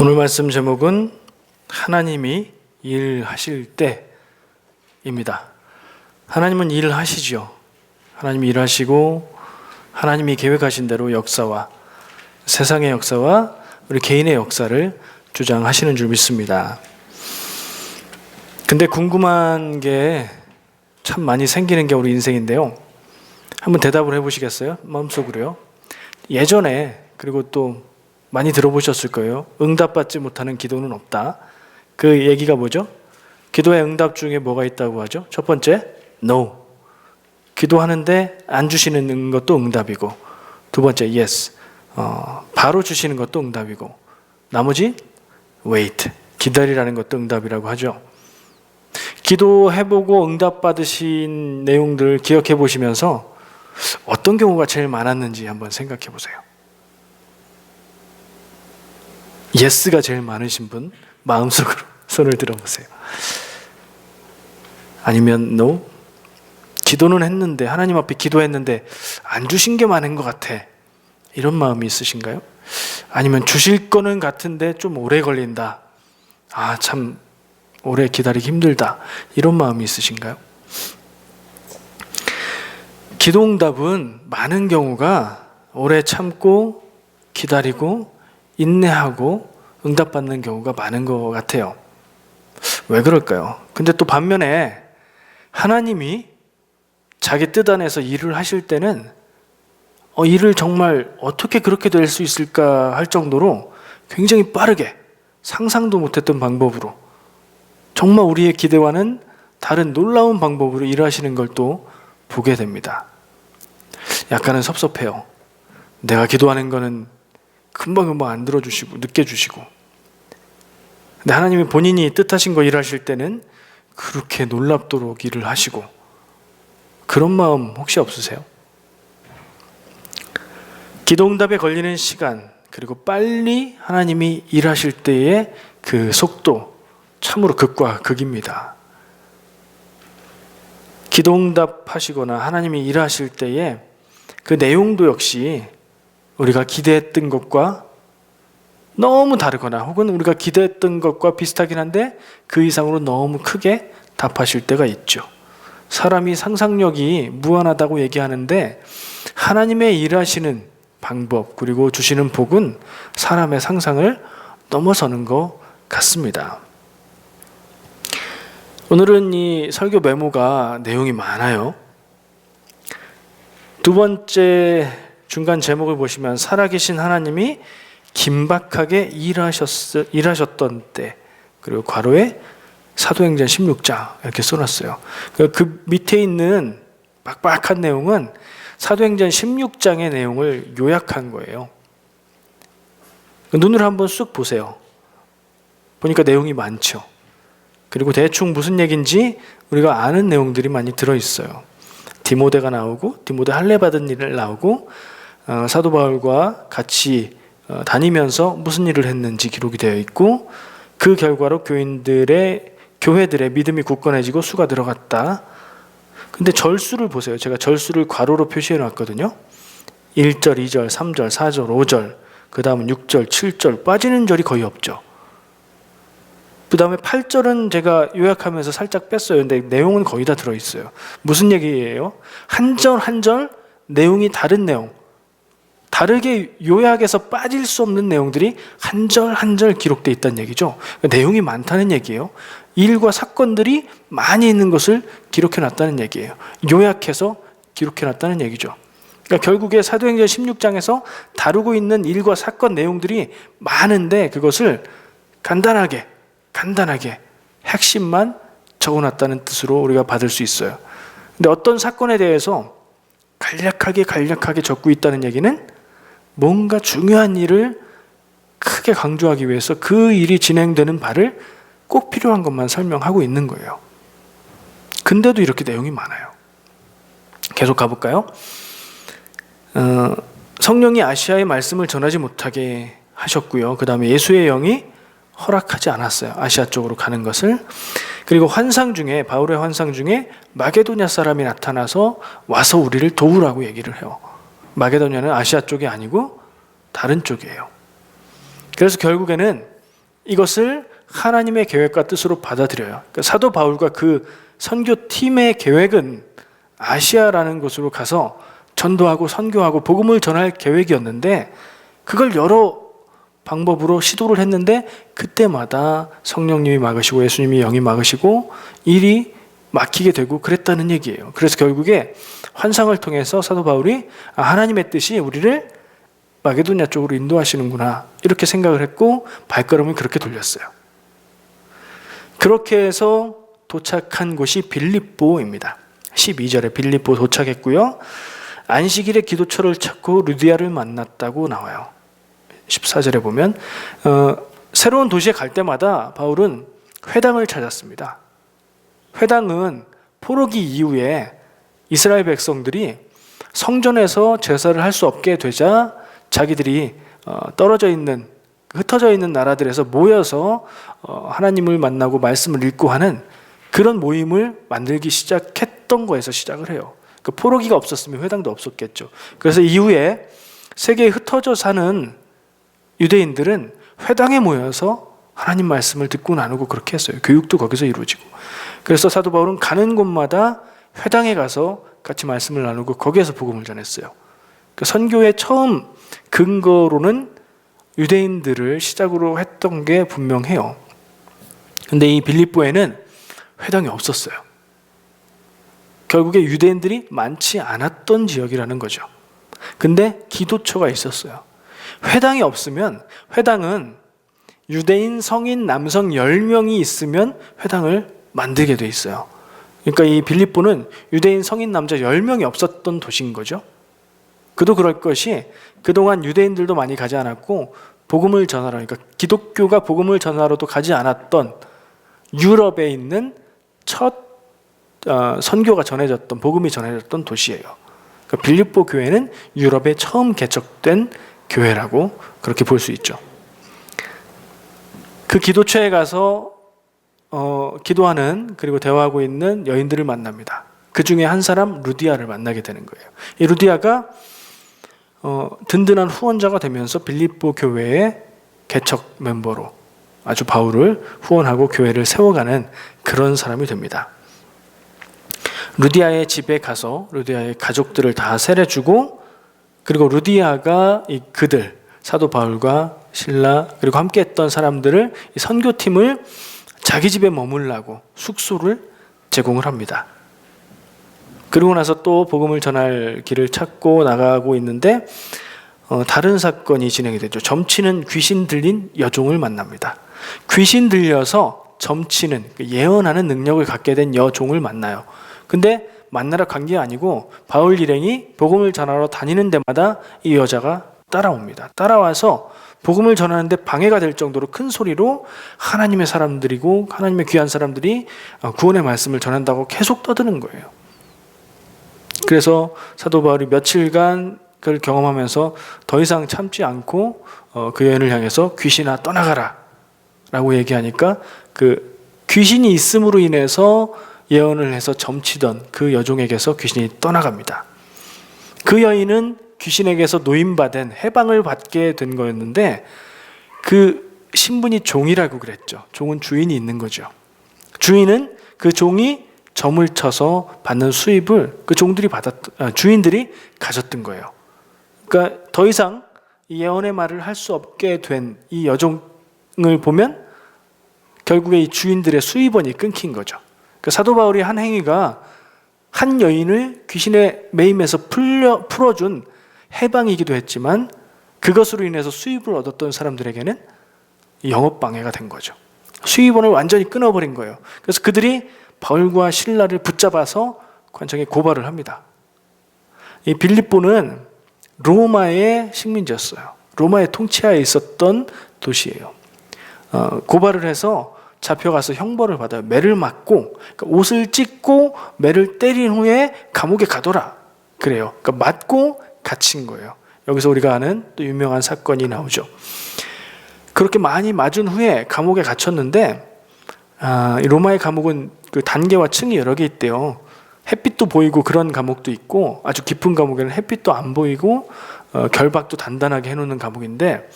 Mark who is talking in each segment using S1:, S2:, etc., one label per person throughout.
S1: 오늘 말씀 제목은 하나님이 일하실 때입니다. 하나님은 일하시죠. 하나님이 일하시고 하나님이 계획하신 대로 역사와 세상의 역사와 우리 개인의 역사를 주장하시는 줄 믿습니다. 근데 궁금한 게 참 많이 생기는 게 우리 인생인데요. 한번 대답을 해보시겠어요? 마음속으로요. 예전에 그리고 또 많이 들어보셨을 거예요. 응답받지 못하는 기도는 없다. 그 얘기가 뭐죠? 기도의 응답 중에 뭐가 있다고 하죠? 첫 번째, no. 기도하는데 안 주시는 것도 응답이고, 두 번째, yes. 어, 바로 주시는 것도 응답이고, 나머지, wait. 기다리라는 것도 응답이라고 하죠. 기도해보고 응답받으신 내용들 기억해 보시면서 어떤 경우가 제일 많았는지 한번 생각해 보세요. 예스가 제일 많으신 분 마음속으로 손을 들어보세요. 아니면 no? 기도는 했는데 하나님 앞에 기도했는데 안 주신 게 많은 것 같아. 이런 마음이 있으신가요? 아니면 주실 거는 같은데 좀 오래 걸린다. 아, 참 오래 기다리기 힘들다. 이런 마음이 있으신가요? 기도 응답은 많은 경우가 오래 참고 기다리고 인내하고 응답받는 경우가 많은 것 같아요. 왜 그럴까요? 근데 또 반면에 하나님이 자기 뜻 안에서 일을 하실 때는 어, 일을 정말 어떻게 그렇게 될 수 있을까 할 정도로 굉장히 빠르게 상상도 못했던 방법으로 정말 우리의 기대와는 다른 놀라운 방법으로 일하시는 걸 또 보게 됩니다. 약간은 섭섭해요. 내가 기도하는 거는 금방 금방 안 들어주시고 늦게 주시고 근데 하나님이 본인이 뜻하신 거 일하실 때는 그렇게 놀랍도록 일을 하시고 그런 마음 혹시 없으세요? 기도응답에 걸리는 시간 그리고 빨리 하나님이 일하실 때의 그 속도 참으로 극과 극입니다. 기도응답 하시거나 하나님이 일하실 때에 그 내용도 역시 우리가 기대했던 것과 너무 다르거나 혹은 우리가 기대했던 것과 비슷하긴 한데 그 이상으로 너무 크게 답하실 때가 있죠. 사람이 상상력이 무한하다고 얘기하는데 하나님의 일하시는 방법 그리고 주시는 복은 사람의 상상을 넘어서는 것 같습니다. 오늘은 이 설교 메모가 내용이 많아요. 두 번째 중간 제목을 보시면 살아계신 하나님이 긴박하게 일하셨, 일하셨던 때 그리고 괄호에 사도행전 16장 이렇게 써놨어요. 그, 그 밑에 있는 빡빡한 내용은 사도행전 16장의 내용을 요약한 거예요. 눈을 한번 쑥 보세요. 보니까 내용이 많죠. 그리고 대충 무슨 얘기인지 우리가 아는 내용들이 많이 들어있어요. 디모데가 나오고 디모데 할례 받은 일을 나오고 어, 사도 바울과 같이 어, 다니면서 무슨 일을 했는지 기록이 되어 있고 그 결과로 교인들의 교회들의 믿음이 굳건해지고 수가 들어갔다. 근데 절수를 보세요. 제가 절수를 괄호로 표시해 놨거든요. 1절, 2절, 3절, 4절, 5절, 그 다음은 6절, 7절, 빠지는 절이 거의 없죠. 그 다음에 8절은 제가 요약하면서 살짝 뺐어요. 근데 내용은 거의 다 들어있어요. 무슨 얘기예요? 한 절 한절 내용이 다른 내용. 다르게 요약해서 빠질 수 없는 내용들이 한 절 한 절 기록되어 있다는 얘기죠. 그러니까 내용이 많다는 얘기예요. 일과 사건들이 많이 있는 것을 기록해 놨다는 얘기예요. 요약해서 기록해 놨다는 얘기죠. 그러니까 결국에 사도행전 16장에서 다루고 있는 일과 사건 내용들이 많은데 그것을 간단하게 간단하게 핵심만 적어놨다는 뜻으로 우리가 받을 수 있어요. 근데 어떤 사건에 대해서 간략하게 간략하게 적고 있다는 얘기는 뭔가 중요한 일을 크게 강조하기 위해서 그 일이 진행되는 바를 꼭 필요한 것만 설명하고 있는 거예요. 근데도 이렇게 내용이 많아요. 계속 가볼까요? 어, 성령이 아시아의 말씀을 전하지 못하게 하셨고요. 그 다음에 예수의 영이 허락하지 않았어요. 아시아 쪽으로 가는 것을. 그리고 환상 중에 바울의 환상 중에 마게도냐 사람이 나타나서 와서 우리를 도우라고 얘기를 해요. 마게도냐는 아시아 쪽이 아니고 다른 쪽이에요. 그래서 결국에는 이것을 하나님의 계획과 뜻으로 받아들여요. 그러니까 사도 바울과 그 선교팀의 계획은 아시아라는 곳으로 가서 전도하고 선교하고 복음을 전할 계획이었는데 그걸 여러 방법으로 시도를 했는데 그때마다 성령님이 막으시고 예수님이 영이 막으시고 일이 막히게 되고 그랬다는 얘기예요. 그래서 결국에 환상을 통해서 사도 바울이 아, 하나님의 뜻이 우리를 마게도냐 쪽으로 인도하시는구나 이렇게 생각을 했고 발걸음을 그렇게 돌렸어요. 그렇게 해서 도착한 곳이 빌립보입니다. 12절에 빌립보 도착했고요. 안식일에 기도처를 찾고 루디아를 만났다고 나와요. 14절에 보면 어, 새로운 도시에 갈 때마다 바울은 회당을 찾았습니다. 회당은 포로기 이후에 이스라엘 백성들이 성전에서 제사를 할 수 없게 되자 자기들이 어, 떨어져 있는 흩어져 있는 나라들에서 모여서 어, 하나님을 만나고 말씀을 읽고 하는 그런 모임을 만들기 시작했던 거에서 시작을 해요. 그 포로기가 없었으면 회당도 없었겠죠. 그래서 이후에 세계에 흩어져 사는 유대인들은 회당에 모여서 하나님 말씀을 듣고 나누고 그렇게 했어요. 교육도 거기서 이루어지고. 그래서 사도 바울은 가는 곳마다 회당에 가서 같이 말씀을 나누고 거기에서 복음을 전했어요. 그 선교의 처음 근거로는 유대인들을 시작으로 했던 게 분명해요. 근데 이 빌립보에는 회당이 없었어요. 결국에 유대인들이 많지 않았던 지역이라는 거죠. 근데 기도처가 있었어요. 회당이 없으면 회당은 유대인 성인 남성 10명이 있으면 회당을 만들게 돼 있어요. 그러니까 이 빌립보는 유대인 성인 남자 10명이 없었던 도시인 거죠. 그도 그럴 것이 그동안 유대인들도 많이 가지 않았고 복음을 전하러 그러니까 기독교가 복음을 전하러도 가지 않았던 유럽에 있는 첫 어, 선교가 전해졌던 복음이 전해졌던 도시예요. 그러니까 빌립보 교회는 유럽에 처음 개척된 교회라고 그렇게 볼 수 있죠. 그 기도처에 가서 어, 기도하는 그리고 대화하고 있는 여인들을 만납니다. 그 중에 한 사람 루디아를 만나게 되는 거예요. 이 루디아가 어, 든든한 후원자가 되면서 빌립보 교회의 개척 멤버로 아주 바울을 후원하고 교회를 세워가는 그런 사람이 됩니다. 루디아의 집에 가서 루디아의 가족들을 다 세례주고 그리고 루디아가 이 그들 사도 바울과 신라 그리고 함께했던 사람들을 이 선교팀을 자기 집에 머물라고 숙소를 제공을 합니다. 그리고 나서 또 복음을 전할 길을 찾고 나가고 있는데 어, 다른 사건이 진행이 되죠. 점치는 귀신 들린 여종을 만납니다. 귀신 들려서 점치는 그 예언하는 능력을 갖게 된 여종을 만나요. 근데 만나러 간 게 아니고 바울 일행이 복음을 전하러 다니는 데마다 이 여자가 따라옵니다. 따라와서 복음을 전하는데 방해가 될 정도로 큰 소리로 하나님의 사람들이고 하나님의 귀한 사람들이 어, 구원의 말씀을 전한다고 계속 떠드는 거예요. 그래서 사도 바울이 며칠간 그걸 경험하면서 더 이상 참지 않고 어, 그 여인을 향해서 귀신아 떠나가라 라고 얘기하니까 그 귀신이 있음으로 인해서 예언을 해서 점치던 그 여종에게서 귀신이 떠나갑니다. 그 여인은 귀신에게서 노임받은 해방을 받게 된 거였는데 그 신분이 종이라고 그랬죠. 종은 주인이 있는 거죠. 주인은 그 종이 점을 쳐서 받는 수입을 그 종들이 받았 아, 주인들이 가졌던 거예요. 그러니까 더 이상 예언의 말을 할 수 없게 된 이 여종을 보면 결국에 이 주인들의 수입원이 끊긴 거죠. 그 사도 바울이 한 행위가 한 여인을 귀신의 매임에서 풀려, 풀어준 해방이기도 했지만 그것으로 인해서 수입을 얻었던 사람들에게는 영업 방해가 된 거죠. 수입원을 완전히 끊어버린 거예요. 그래서 그들이 바울과 신라를 붙잡아서 관청에 고발을 합니다. 이 빌립보는 로마의 식민지였어요. 로마의 통치하에 있었던 도시예요. 어, 고발을 해서 잡혀가서 형벌을 받아요. 매를 맞고 그러니까 옷을 찢고 매를 때린 후에 감옥에 가둬라. 그래요. 그러니까 맞고 갇힌 거예요. 여기서 우리가 아는 또 유명한 사건이 나오죠. 그렇게 많이 맞은 후에 감옥에 갇혔는데 아, 로마의 감옥은 그 단계와 층이 여러 개 있대요. 햇빛도 보이고 그런 감옥도 있고 아주 깊은 감옥에는 햇빛도 안 보이고 어, 결박도 단단하게 해놓는 감옥인데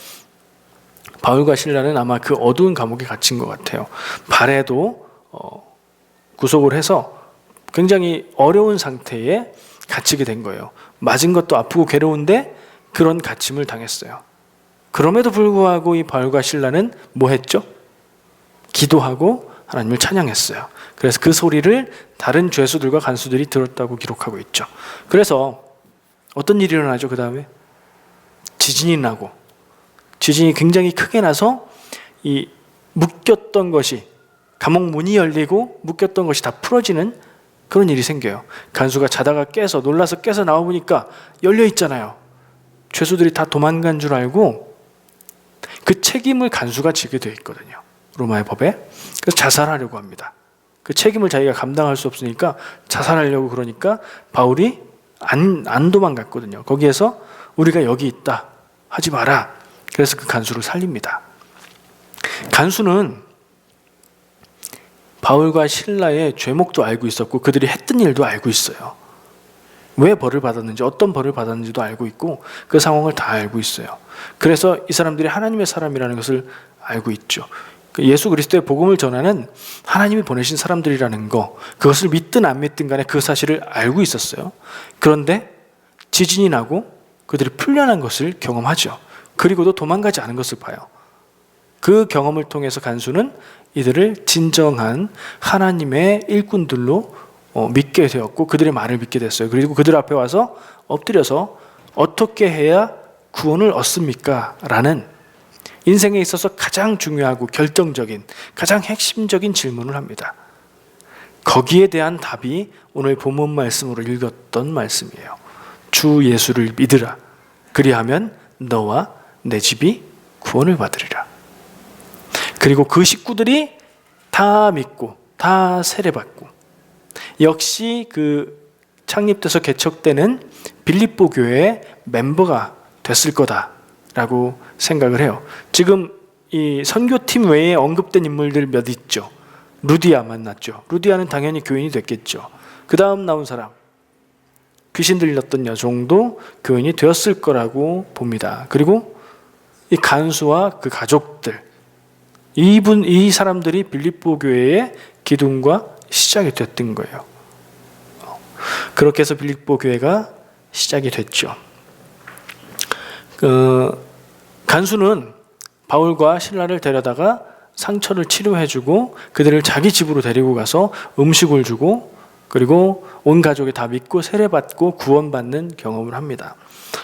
S1: 바울과 신라는 아마 그 어두운 감옥에 갇힌 것 같아요. 발에도 어, 구속을 해서 굉장히 어려운 상태에 갇히게 된 거예요. 맞은 것도 아프고 괴로운데 그런 갇힘을 당했어요. 그럼에도 불구하고 이 바울과 신라는 뭐 했죠? 기도하고 하나님을 찬양했어요. 그래서 그 소리를 다른 죄수들과 간수들이 들었다고 기록하고 있죠. 그래서 어떤 일이 일어나죠? 그 다음에 지진이 나고 지진이 굉장히 크게 나서 이 묶였던 것이 감옥 문이 열리고 묶였던 것이 다 풀어지는 그런 일이 생겨요. 간수가 자다가 깨서 놀라서 깨서 나와 보니까 열려 있잖아요. 죄수들이 다 도망간 줄 알고 그 책임을 간수가 지게 돼 있거든요. 로마의 법에. 그래서 자살하려고 합니다. 그 책임을 자기가 감당할 수 없으니까 자살하려고 그러니까 바울이 안, 안 도망갔거든요. 거기에서 우리가 여기 있다. 하지 마라. 그래서 그 간수를 살립니다. 간수는 바울과 신라의 죄목도 알고 있었고 그들이 했던 일도 알고 있어요. 왜 벌을 받았는지 어떤 벌을 받았는지도 알고 있고 그 상황을 다 알고 있어요. 그래서 이 사람들이 하나님의 사람이라는 것을 알고 있죠. 그 예수 그리스도의 복음을 전하는 하나님이 보내신 사람들이라는 거 그것을 믿든 안 믿든 간에 그 사실을 알고 있었어요. 그런데 지진이 나고 그들이 풀려난 것을 경험하죠. 그리고도 도망가지 않은 것을 봐요. 그 경험을 통해서 간수는 이들을 진정한 하나님의 일꾼들로 어, 믿게 되었고 그들의 말을 믿게 됐어요. 그리고 그들 앞에 와서 엎드려서 어떻게 해야 구원을 얻습니까? 라는 인생에 있어서 가장 중요하고 결정적인 가장 핵심적인 질문을 합니다. 거기에 대한 답이 오늘 본문 말씀으로 읽었던 말씀이에요. 주 예수를 믿으라. 그리하면 너와 내 집이 구원을 받으리라. 그리고 그 식구들이 다 믿고 다 세례받고 역시 그 창립돼서 개척되는 빌립보 교회의 멤버가 됐을 거다라고 생각을 해요. 지금 이 선교팀 외에 언급된 인물들 몇 있죠. 루디아 만났죠. 루디아는 당연히 교인이 됐겠죠. 그 다음 나온 사람 귀신 들렸던 여종도 교인이 되었을 거라고 봅니다. 그리고 이 간수와 그 가족들 이분 이 사람들이 빌립보 교회의 기둥과 시작이 됐던 거예요. 그렇게 해서 빌립보 교회가 시작이 됐죠. 그 간수는 바울과 신라를 데려다가 상처를 치료해주고 그들을 자기 집으로 데리고 가서 음식을 주고 그리고 온 가족이 다 믿고 세례받고 구원받는 경험을 합니다.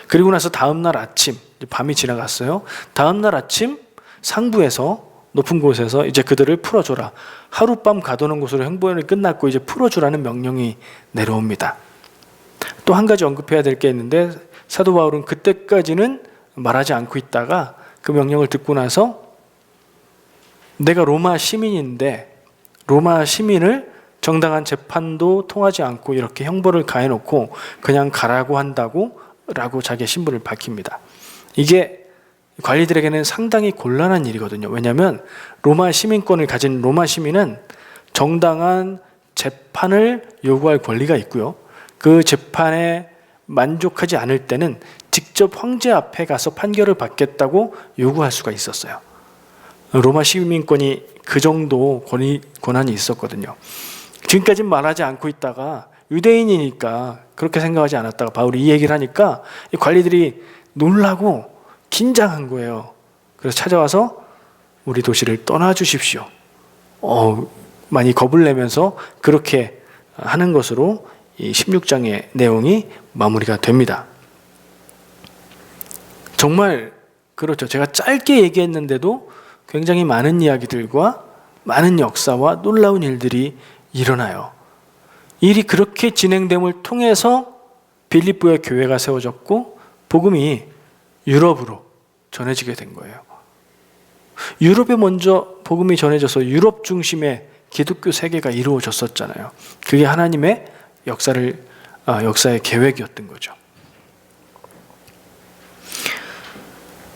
S1: 그리고 나서 다음 날 아침 밤이 지나갔어요. 다음 날 아침 상부에서 높은 곳에서 이제 그들을 풀어줘라. 하룻밤 가두는 곳으로 행보연이 끝났고 이제 풀어주라는 명령이 내려옵니다. 또 한 가지 언급해야 될 게 있는데 사도 바울은 그때까지는 말하지 않고 있다가 그 명령을 듣고 나서 내가 로마 시민인데 로마 시민을 정당한 재판도 통하지 않고 이렇게 형벌을 가해놓고 그냥 가라고 한다고 라고 자기의 신분을 밝힙니다. 이게 관리들에게는 상당히 곤란한 일이거든요. 왜냐하면 로마 시민권을 가진 로마 시민은 정당한 재판을 요구할 권리가 있고요. 그 재판에 만족하지 않을 때는 직접 황제 앞에 가서 판결을 받겠다고 요구할 수가 있었어요. 로마 시민권이 그 정도 권위, 권한이 있었거든요. 지금까지는 말하지 않고 있다가 유대인이니까 그렇게 생각하지 않았다가 바울이 이 얘기를 하니까 관리들이 놀라고 긴장한 거예요. 그래서 찾아와서 우리 도시를 떠나 주십시오. 어, 많이 겁을 내면서 그렇게 하는 것으로 이 16장의 내용이 마무리가 됩니다. 정말 그렇죠. 제가 짧게 얘기했는데도 굉장히 많은 이야기들과 많은 역사와 놀라운 일들이 일어나요. 일이 그렇게 진행됨을 통해서 빌립보의 교회가 세워졌고 복음이 유럽으로 전해지게 된 거예요. 유럽에 먼저 복음이 전해져서 유럽 중심의 기독교 세계가 이루어졌었잖아요. 그게 하나님의 역사를 아, 역사의 계획이었던 거죠.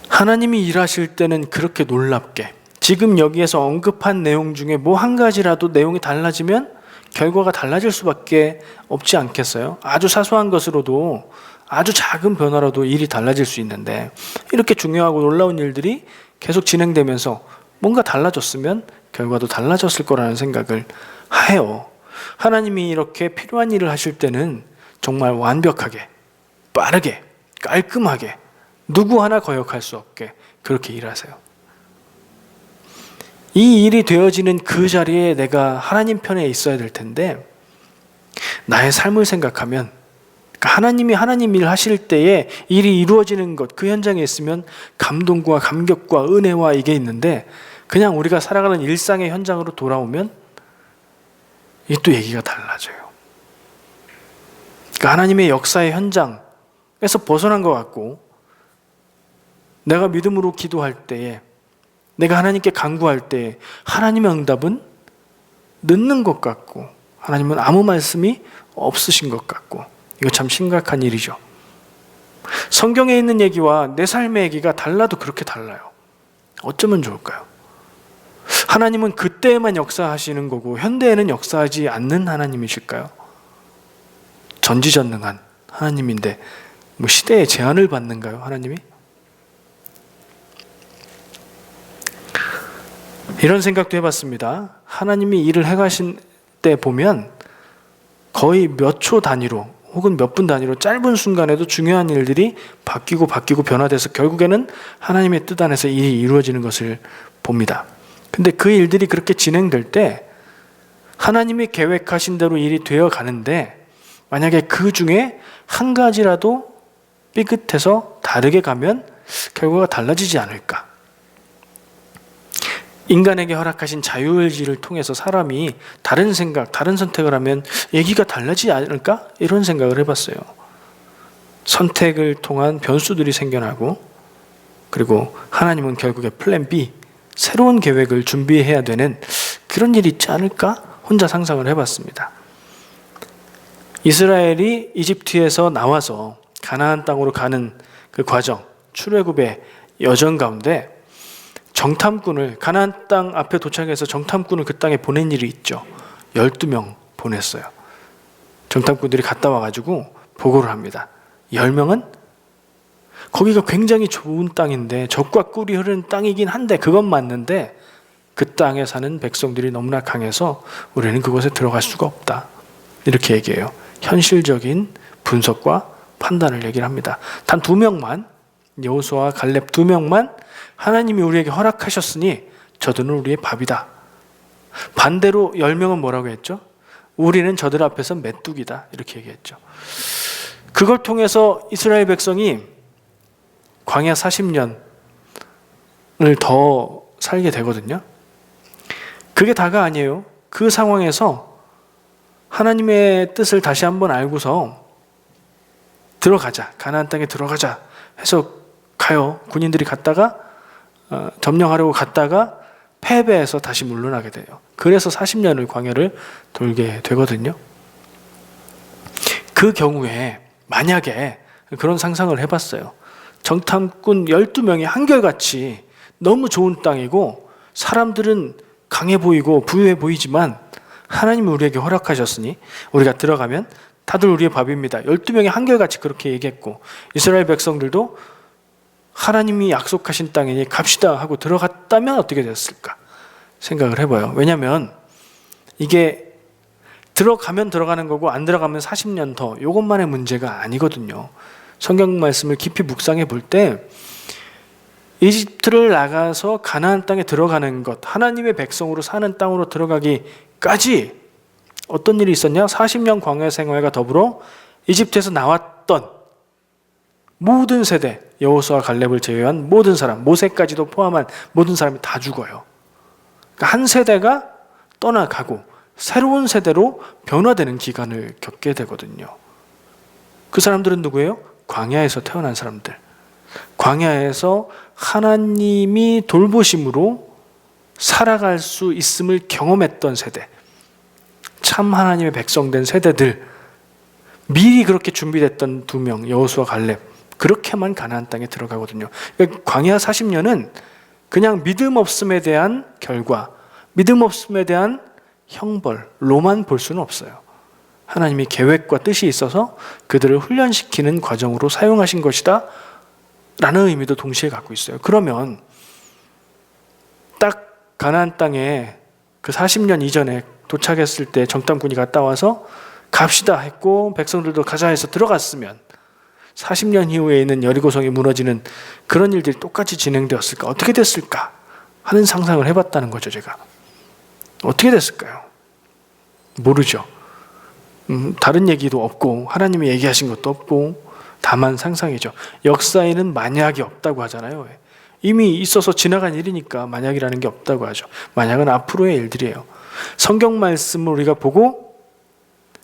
S1: 하나님이 일하실 때는 그렇게 놀랍게 지금 여기에서 언급한 내용 중에 뭐 한 가지라도 내용이 달라지면 결과가 달라질 수밖에 없지 않겠어요? 아주 사소한 것으로도 아주 작은 변화라도 일이 달라질 수 있는데 이렇게 중요하고 놀라운 일들이 계속 진행되면서 뭔가 달라졌으면 결과도 달라졌을 거라는 생각을 해요. 하나님이 이렇게 필요한 일을 하실 때는 정말 완벽하게, 빠르게, 깔끔하게, 누구 하나 거역할 수 없게 그렇게 일하세요. 이 일이 되어지는 그 자리에 내가 하나님 편에 있어야 될 텐데, 나의 삶을 생각하면, 하나님이 하나님 일 하실 때에 일이 이루어지는 것, 그 현장에 있으면 감동과 감격과 은혜와 이게 있는데, 그냥 우리가 살아가는 일상의 현장으로 돌아오면, 이게 또 얘기가 달라져요. 그러니까 하나님의 역사의 현장에서 벗어난 것 같고, 내가 믿음으로 기도할 때에, 내가 하나님께 간구할 때, 하나님의 응답은 늦는 것 같고, 하나님은 아무 말씀이 없으신 것 같고, 이거 참 심각한 일이죠. 성경에 있는 얘기와 내 삶의 얘기가 달라도 그렇게 달라요. 어쩌면 좋을까요? 하나님은 그때에만 역사하시는 거고 현대에는 역사하지 않는 하나님이실까요? 전지전능한 하나님인데 뭐 시대의 제한을 받는가요, 하나님이? 이런 생각도 해봤습니다. 하나님이 일을 해가신 때 보면 거의 몇 초 단위로 혹은 몇 분 단위로 짧은 순간에도 중요한 일들이 바뀌고 바뀌고 변화돼서 결국에는 하나님의 뜻 안에서 일이 이루어지는 것을 봅니다. 근데 그 일들이 그렇게 진행될 때 하나님이 계획하신 대로 일이 되어 가는데 만약에 그 중에 한 가지라도 삐끗해서 다르게 가면 결과가 달라지지 않을까? 인간에게 허락하신 자유의지를 통해서 사람이 다른 생각, 다른 선택을 하면 얘기가 달라지지 않을까? 이런 생각을 해봤어요. 선택을 통한 변수들이 생겨나고, 그리고 하나님은 결국에 플랜 B, 새로운 계획을 준비해야 되는 그런 일이 있지 않을까? 혼자 상상을 해봤습니다. 이스라엘이 이집트에서 나와서 가나안 땅으로 가는 그 과정, 출애굽의 여정 가운데 정탐꾼을 가나안 땅 앞에 도착해서 정탐꾼을 그 땅에 보낸 일이 있죠. 12명 보냈어요. 정탐꾼들이 갔다 와 가지고 보고를 합니다. 10명은 거기가 굉장히 좋은 땅인데 적과 꿀이 흐르는 땅이긴 한데 그건 맞는데 그 땅에 사는 백성들이 너무나 강해서 우리는 그곳에 들어갈 수가 없다. 이렇게 얘기해요. 현실적인 분석과 판단을 얘기를 합니다. 단 두 명만 여호수아와 갈렙 두 명만 하나님이 우리에게 허락하셨으니 저들은 우리의 밥이다. 반대로 열 명은 뭐라고 했죠? 우리는 저들 앞에서 메뚜기다. 이렇게 얘기했죠. 그걸 통해서 이스라엘 백성이 광야 40년을 더 살게 되거든요. 그게 다가 아니에요. 그 상황에서 하나님의 뜻을 다시 한번 알고서 들어가자. 가나안 땅에 들어가자. 해서 가요. 군인들이 갔다가 어, 점령하려고 갔다가 패배해서 다시 물러나게 돼요. 그래서 40년을 광야를 돌게 되거든요. 그 경우에 만약에 그런 상상을 해봤어요. 정탐꾼 12명이 한결같이 너무 좋은 땅이고 사람들은 강해 보이고 부유해 보이지만 하나님이 우리에게 허락하셨으니 우리가 들어가면 다들 우리의 밥입니다. 12명이 한결같이 그렇게 얘기했고 이스라엘 백성들도 하나님이 약속하신 땅이니 갑시다 하고 들어갔다면 어떻게 됐을까 생각을 해봐요. 왜냐하면 이게 들어가면 들어가는 거고 안 들어가면 40년 더 이것만의 문제가 아니거든요. 성경 말씀을 깊이 묵상해 볼 때 이집트를 나가서 가나안 땅에 들어가는 것, 하나님의 백성으로 사는 땅으로 들어가기까지 어떤 일이 있었냐? 40년 광야 생활과 더불어 이집트에서 나왔던 모든 세대, 여호수아 갈렙을 제외한 모든 사람, 모세까지도 포함한 모든 사람이 다 죽어요. 그러니까 한 세대가 떠나가고 새로운 세대로 변화되는 기간을 겪게 되거든요. 그 사람들은 누구예요? 광야에서 태어난 사람들. 광야에서 하나님이 돌보심으로 살아갈 수 있음을 경험했던 세대. 참 하나님의 백성된 세대들. 미리 그렇게 준비됐던 두 명, 여호수아 갈렙. 그렇게만 가나안 땅에 들어가거든요. 그러니까 광야 40년은 그냥 믿음 없음에 대한 결과, 믿음 없음에 대한 형벌로만 볼 수는 없어요. 하나님이 계획과 뜻이 있어서 그들을 훈련시키는 과정으로 사용하신 것이다. 라는 의미도 동시에 갖고 있어요. 그러면 가나안 땅에 그 40년 이전에 도착했을 때 정탐꾼이 갔다 와서 갑시다 했고 백성들도 가자 해서 들어갔으면 40년 이후에 있는 여리고성이 무너지는 그런 일들이 똑같이 진행되었을까? 어떻게 됐을까? 하는 상상을 해봤다는 거죠, 제가. 어떻게 됐을까요? 모르죠. 음, 다른 얘기도 없고 하나님이 얘기하신 것도 없고 다만 상상이죠. 역사에는 만약이 없다고 하잖아요. 왜? 이미 있어서 지나간 일이니까 만약이라는 게 없다고 하죠. 만약은 앞으로의 일들이에요. 성경 말씀을 우리가 보고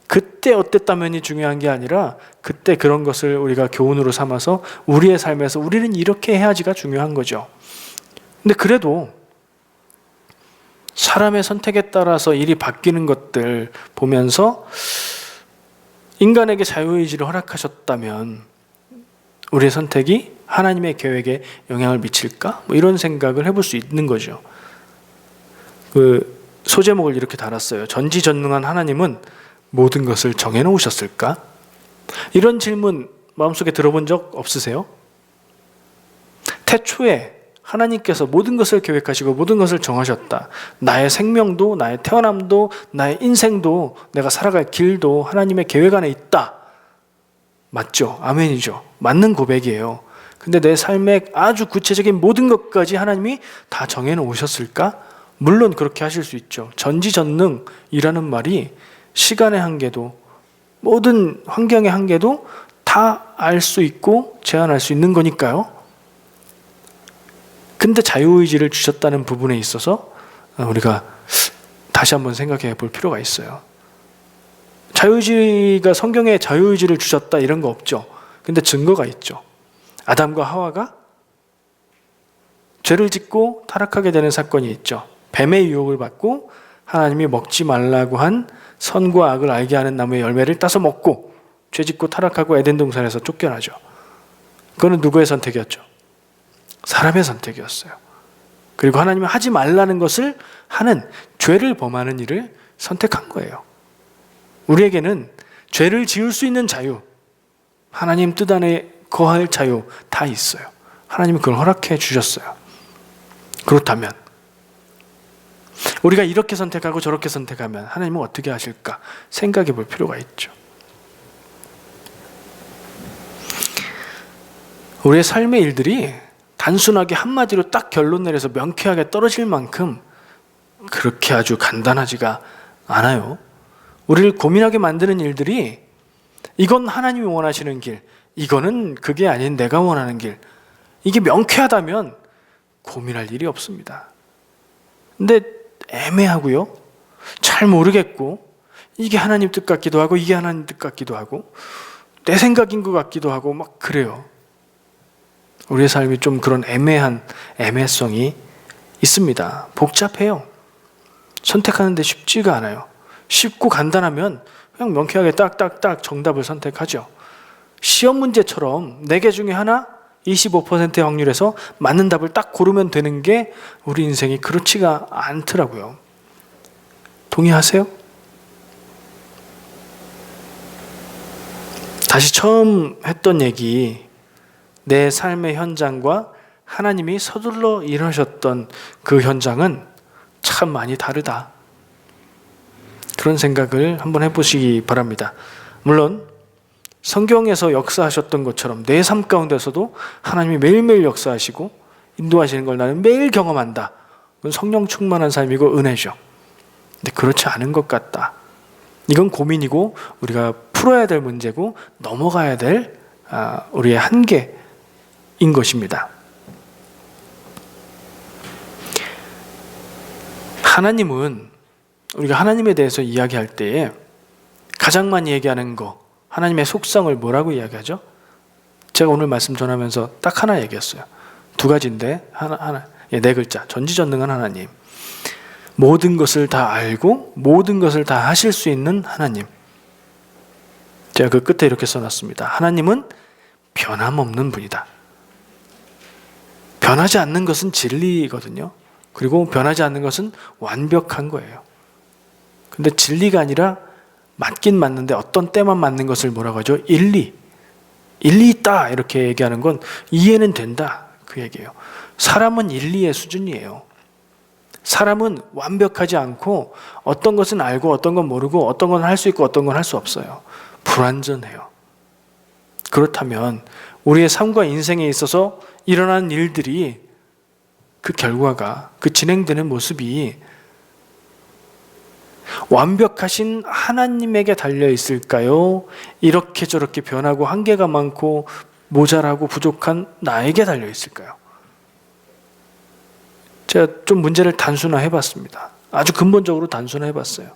S1: 그때 어땠다면이 중요한 게 아니라 그때 그런 것을 우리가 교훈으로 삼아서 우리의 삶에서 우리는 이렇게 해야지가 중요한 거죠. 근데 그래도 사람의 선택에 따라서 일이 바뀌는 것들 보면서 인간에게 자유의지를 허락하셨다면 우리의 선택이 하나님의 계획에 영향을 미칠까? 뭐 이런 생각을 해볼 수 있는 거죠. 그 소제목을 이렇게 달았어요. 전지전능한 하나님은 모든 것을 정해놓으셨을까? 이런 질문 마음속에 들어본 적 없으세요? 태초에 하나님께서 모든 것을 계획하시고 모든 것을 정하셨다. 나의 생명도, 나의 태어남도, 나의 인생도, 내가 살아갈 길도 하나님의 계획 안에 있다. 맞죠? 아멘이죠. 맞는 고백이에요. 근데 내 삶의 아주 구체적인 모든 것까지 하나님이 다 정해놓으셨을까? 물론 그렇게 하실 수 있죠. 전지전능이라는 말이 시간의 한계도 모든 환경의 한계도 다 알 수 있고 제한할 수 있는 거니까요. 근데 자유의지를 주셨다는 부분에 있어서 우리가 다시 한번 생각해 볼 필요가 있어요. 자유의지가 성경에 자유의지를 주셨다 이런 거 없죠. 근데 증거가 있죠. 아담과 하와가 죄를 짓고 타락하게 되는 사건이 있죠. 뱀의 유혹을 받고 하나님이 먹지 말라고 한 선과 악을 알게 하는 나무의 열매를 따서 먹고 죄 짓고 타락하고 에덴 동산에서 쫓겨나죠. 그거는 누구의 선택이었죠? 사람의 선택이었어요. 그리고 하나님이 하지 말라는 것을 하는 죄를 범하는 일을 선택한 거예요. 우리에게는 죄를 지을 수 있는 자유, 하나님 뜻 안에 거할 자유 다 있어요. 하나님이 그걸 허락해 주셨어요. 그렇다면 우리가 이렇게 선택하고 저렇게 선택하면 하나님은 어떻게 하실까 생각해 볼 필요가 있죠. 우리의 삶의 일들이 단순하게 한마디로 딱 결론 내려서 명쾌하게 떨어질 만큼 그렇게 아주 간단하지가 않아요. 우리를 고민하게 만드는 일들이 이건 하나님이 원하시는 길, 이거는 그게 아닌 내가 원하는 길. 이게 명쾌하다면 고민할 일이 없습니다. 근데 애매하고요. 잘 모르겠고 이게 하나님 뜻 같기도 하고 이게 하나님 뜻 같기도 하고 내 생각인 것 같기도 하고 막 그래요. 우리의 삶이 좀 그런 애매한 애매성이 있습니다. 복잡해요. 선택하는데 쉽지가 않아요. 쉽고 간단하면 그냥 명쾌하게 딱딱딱 정답을 선택하죠. 시험 문제처럼 네 개 중에 하나 25%의 확률에서 맞는 답을 딱 고르면 되는 게 우리 인생이 그렇지가 않더라고요. 동의하세요? 다시 처음 했던 얘기, 내 삶의 현장과 하나님이 서둘러 일하셨던 그 현장은 참 많이 다르다. 그런 생각을 한번 해보시기 바랍니다. 물론 성경에서 역사하셨던 것처럼 내 삶 가운데서도 하나님이 매일매일 역사하시고 인도하시는 걸 나는 매일 경험한다. 그건 성령 충만한 삶이고 은혜죠. 근데 그렇지 않은 것 같다. 이건 고민이고 우리가 풀어야 될 문제고 넘어가야 될 아, 우리의 한계인 것입니다. 하나님은 우리가 하나님에 대해서 이야기할 때에 가장 많이 얘기하는 거 하나님의 속성을 뭐라고 이야기하죠? 제가 오늘 말씀 전하면서 딱 하나 얘기했어요. 두 가지인데 하나 하나 예, 네 글자 전지전능한 하나님. 모든 것을 다 알고 모든 것을 다 하실 수 있는 하나님. 제가 그 끝에 이렇게 써놨습니다. 하나님은 변함없는 분이다. 변하지 않는 것은 진리거든요. 그리고 변하지 않는 것은 완벽한 거예요. 근데 진리가 아니라 맞긴 맞는데 어떤 때만 맞는 것을 뭐라고 하죠? 일리. 일리 있다. 이렇게 얘기하는 건 이해는 된다. 그 얘기예요. 사람은 일리의 수준이에요. 사람은 완벽하지 않고 어떤 것은 알고 어떤 건 모르고 어떤 건 할 수 있고 어떤 건 할 수 없어요. 불완전해요. 그렇다면 우리의 삶과 인생에 있어서 일어나는 일들이 그 결과가 그 진행되는 모습이 완벽하신 하나님에게 달려 있을까요? 이렇게 저렇게 변하고 한계가 많고 모자라고 부족한 나에게 달려 있을까요? 제가 좀 문제를 단순화해 봤습니다. 아주 근본적으로 단순화해 봤어요.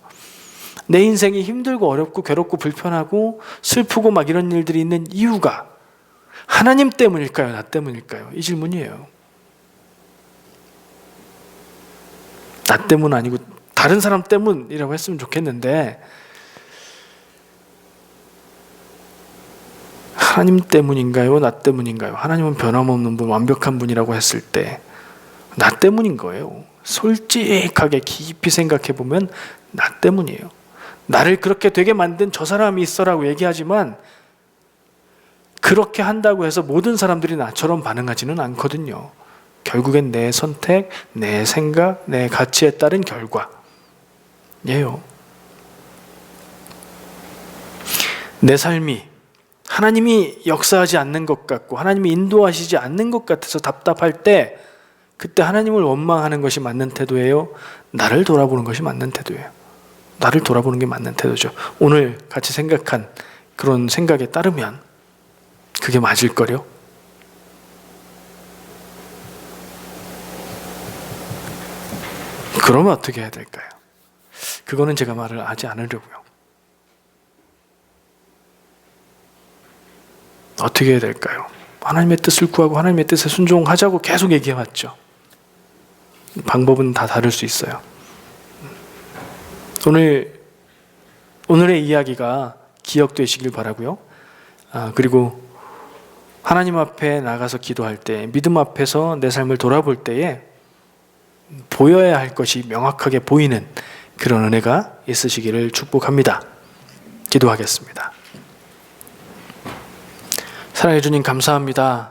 S1: 내 인생이 힘들고 어렵고 괴롭고 불편하고 슬프고 막 이런 일들이 있는 이유가 하나님 때문일까요? 나 때문일까요? 이 질문이에요. 나 때문 아니고 다른 사람 때문이라고 했으면 좋겠는데 하나님 때문인가요? 나 때문인가요? 하나님은 변함없는 분, 완벽한 분이라고 했을 때 나 때문인 거예요. 솔직하게 깊이 생각해 보면 나 때문이에요. 나를 그렇게 되게 만든 저 사람이 있어라고 얘기하지만 그렇게 한다고 해서 모든 사람들이 나처럼 반응하지는 않거든요. 결국엔 내 선택, 내 생각, 내 가치에 따른 결과. 예요. 내 삶이 하나님이 역사하지 않는 것 같고 하나님이 인도하시지 않는 것 같아서 답답할 때 그때 하나님을 원망하는 것이 맞는 태도예요. 나를 돌아보는 것이 맞는 태도예요. 나를 돌아보는 게 맞는 태도죠. 오늘 같이 생각한 그런 생각에 따르면 그게 맞을 거요. 그러면 어떻게 해야 될까요? 그거는 제가 말을 하지 않으려고요. 어떻게 해야 될까요? 하나님의 뜻을 구하고 하나님의 뜻에 순종하자고 계속 얘기해왔죠. 방법은 다 다를 수 있어요. 오늘 오늘의 이야기가 기억되시길 바라고요. 아, 그리고 하나님 앞에 나가서 기도할 때 믿음 앞에서 내 삶을 돌아볼 때에 보여야 할 것이 명확하게 보이는 그런 은혜가 있으시기를 축복합니다. 기도하겠습니다. 사랑해 주님 감사합니다.